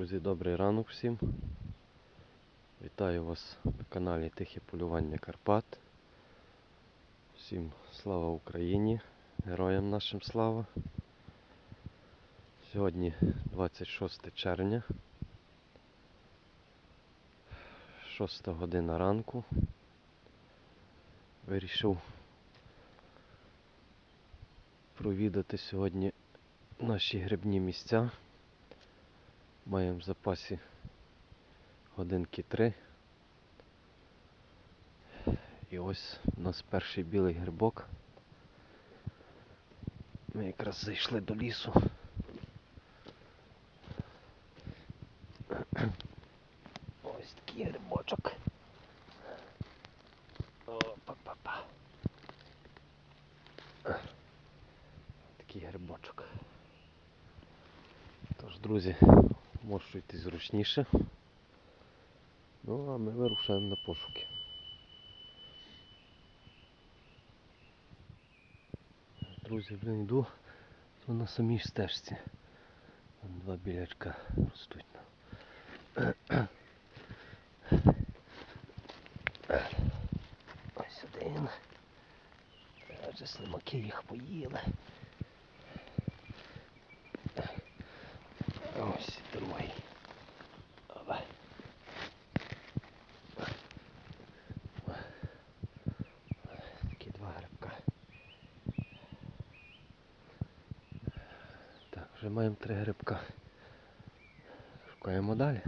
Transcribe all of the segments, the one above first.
Друзі, добрий ранок всім. Вітаю вас на каналі Тихе полювання Карпат. Всім слава Україні, героям нашим слава. Сьогодні 26 червня, 6 година ранку. Вирішив провідати сьогодні наші грибні місця. Маємо в запасі годинки три. І ось у нас перший білий грибок. Ми якраз зайшли до лісу. Ось такий грибочок. Опа-па-па. Такий грибочок. Тож, друзі, можете зручніше. Ну, а ми вирушаємо на пошуки. Друзі, блін, йду то на самій стежці. Там два білячка ростуть. Ось один. Вже слимаки їх поїли. Ось другий. Опа. Такі два грибка. Так, вже маємо три грибка. Шукаємо далі.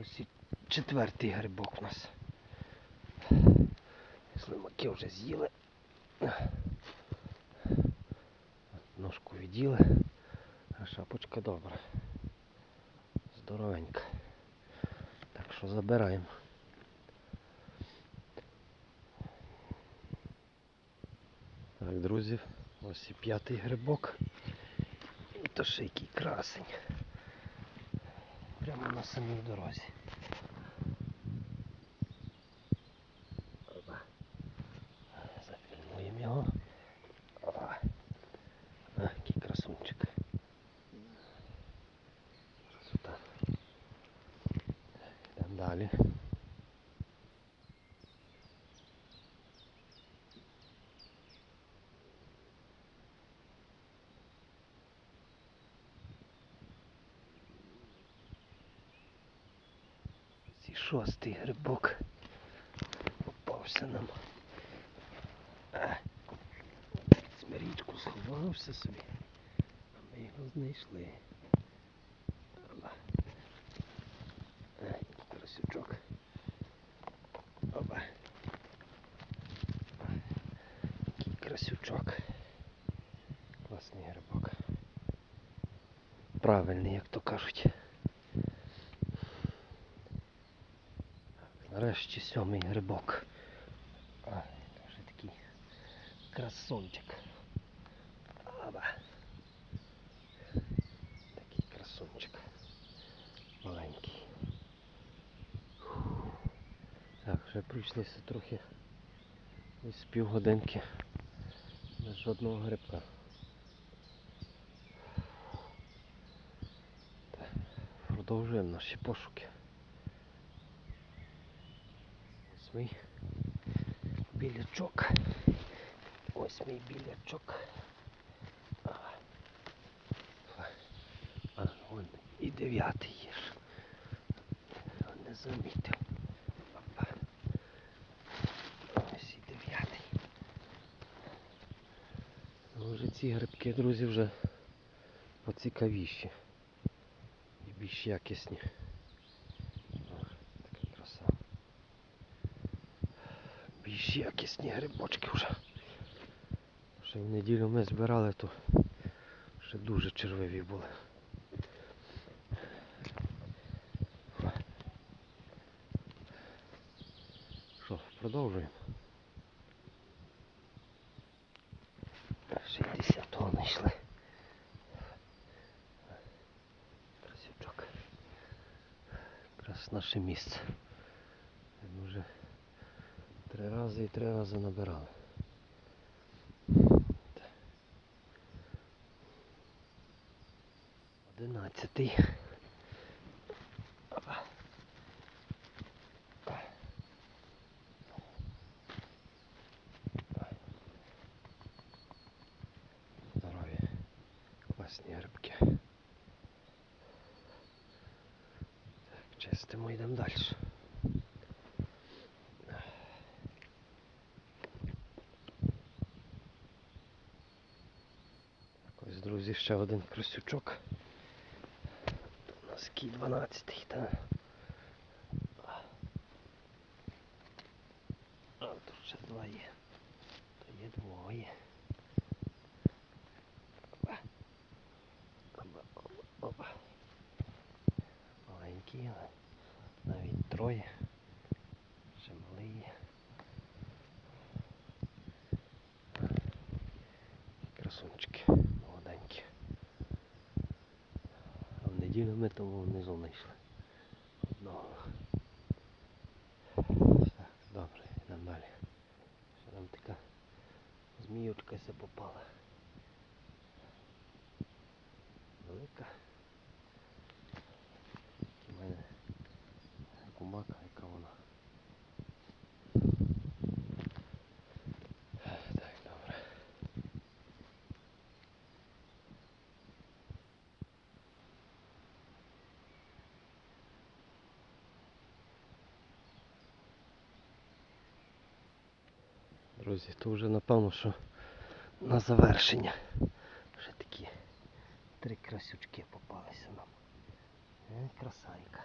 Ось і четвертий грибок у нас. Слимаки вже з'їли. Ножку відділи, а шапочка добра. Здоровенька. Так що забираємо. Так, друзі, ось і п'ятий грибок. І то ще який красень. Прямо на самій дорозі. Зафільмуємо його. Опа. А, який красунчик. Красота. Йдемо далі. Шостий грибок попався нам. Смирічку сховався собі. А ми його знайшли. Красючок. Опа. Який красючок. Класний грибок. Правильний, як то кажуть. Нарешті сьомий грибок. А, це вже такий красунчик. Аба. Такий красунчик. Маленький. Так, вже пройшлися трохи ось півгодинки без жодного грибка. Продовжуємо наші пошуки. Ось мій білячок. Ось мій білячок. А, вон і дев'ятий є ж. Не замітив. Ось і дев'ятий. Ну, вже ці грибки, друзі, вже поцікавіші. І більш якісні. О, така краса. Більш якісні грибочки вже. Ще в неділю ми збирали, то ще дуже червиві були. Що, продовжуємо. 60-го знайшли. Красючок. Якраз наше місце. Три рази і три рази набирали. Одинадцятий. Здорові. Класні грибки. Ще один красючок. Носки 12 та. А тут ще два є. То є двоє. Опа. Опа, опа, опа. Маленькі, але навіть троє. Ще малий є. Красунчики, молоденькі. А в неділю ми тому внизу знайшли. Одного. Так, добре, йдемо далі. Ще нам така зміючка попала. Друзі, то вже напевно, що на завершення. Вже такі три красючки попалися нам. Е, красайка.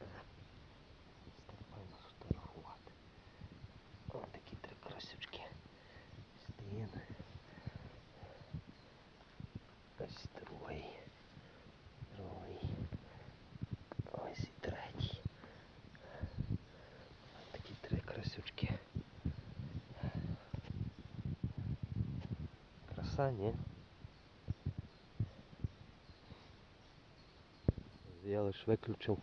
Е, Так файно сфотографувати. Ось такі три красючки. Стін. Ось другий. Другий. Ось і третій. Ось такі три красючки. Краса, ні? Я лише виключив.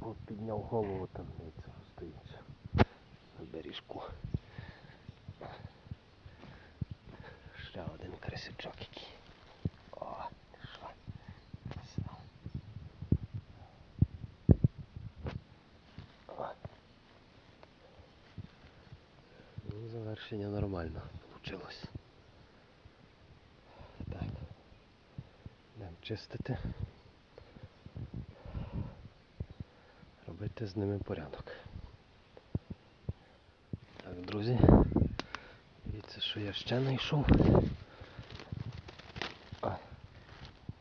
От підняв голову там дивіться, стоїть. На бережку. Ще один красячок який. О, що? Ну, завершення нормально вийшло. Так. Йдемо чистити. Робити з ними порядок. Так, друзі. Дивіться, що я ще знайшов. А,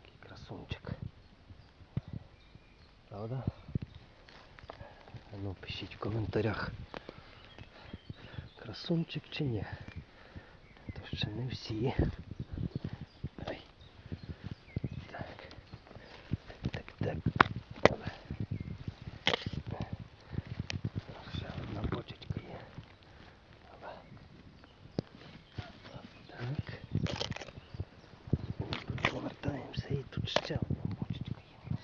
який красунчик. Правда? Ну пишіть в коментарях. Красунчик чи ні? То ще не всі. Ай. Так. Так, так. Опа. Ще одна бочечка є. Опа. Так. Тут повертаємося і тут ще одна бочечка є.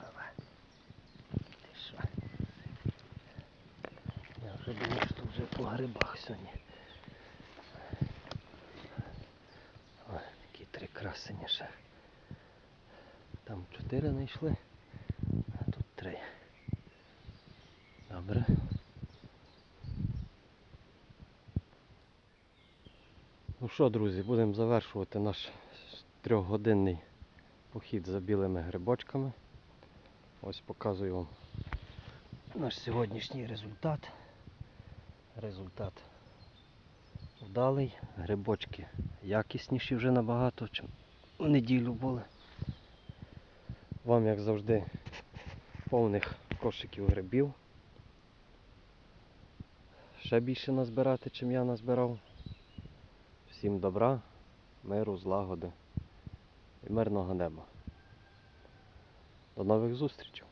Опа. Ти що? Я вже думав, що вже по грибах сьогодні. Ой, такі три красені ще. Там чотири знайшли, а тут три. Добре. Ну що, друзі, будемо завершувати наш трьохгодинний похід за білими грибочками. Ось показую вам наш сьогоднішній результат. Результат вдалий. Грибочки якісніші вже набагато, чим в неділю були. Вам, як завжди, повних кошиків грибів. Ще більше назбирати, чим я назбирав. Всім добра, миру, злагоди і мирного неба. До нових зустрічей!